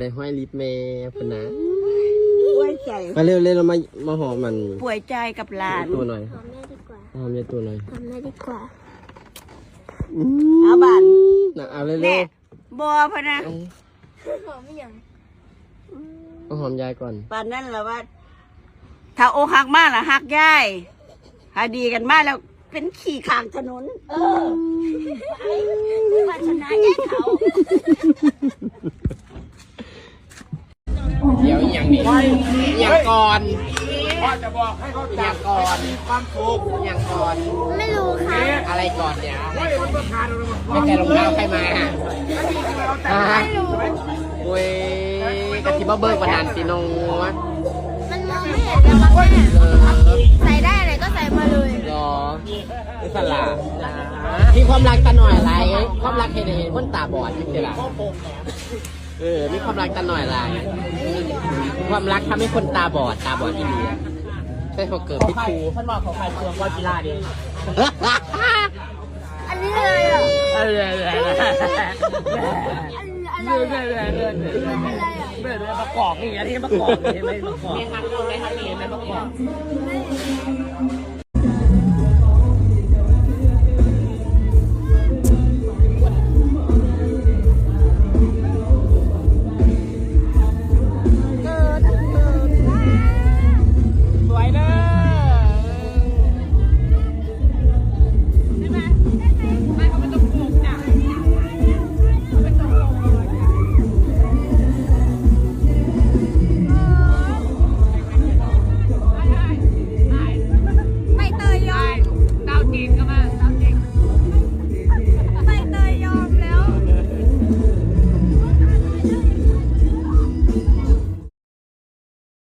ได้ห้อยลิปแม่พุ่นนะป่วยใจมาเร็วเร็วเรามามาหอมมันป่วยใจกับหลานตัวหน่อยหอมแม่ดีกว่าหอมยายตัวหน่อยหอมแม่ดีกว่าเอาบานน่ะเอาเร็วแน่เร็วบอพะนะหอมไม่ยังเอาหอมยายก่อนปานนั้นละว่า ถ้าโอหักมากละหักย่ายหาดีกันมากแล้วเป็นขี่ข้างถนน เออวาชนะแย่เขา เดี๋ยวอย่างนี้อย่างก่อนพ่อจะบอกให้เขาอจัย่าบงก่อนความสุขอย่างก่อน ไม่รู้ค่ะอะไรก่อนเนี่ยเฮ้ยมันประทานเราไม่ใช่รองเท้าใครมาฮะฮะโอ้ยกะทิบะเบิกมานานติโนวะมันมองไม่เห็นแล้วมั้งแม่เออใส่ได้อะไรก็ใส่มาเลยรออิสระมีความรักตาหน่อยอะไร ความรักเห็นเห็นคนตาบอดนี่สิล่ะ เออมีความรักตาหน่อยอะไรความรักทำให้คนตาบอดตาบอดที่ดีใช่เขาเกิดพิษคูท่านบอกของใครเพื่อนว่ากีฬาดีอันนี้เลยอะเออเออเอออะไรเออเออเออเอออะไรอะเออประกอบนี่อันนี้ประกอบนี่ไม่ประกอบไม่ทำไม่ทำนี่ไม่ประกอบ กิน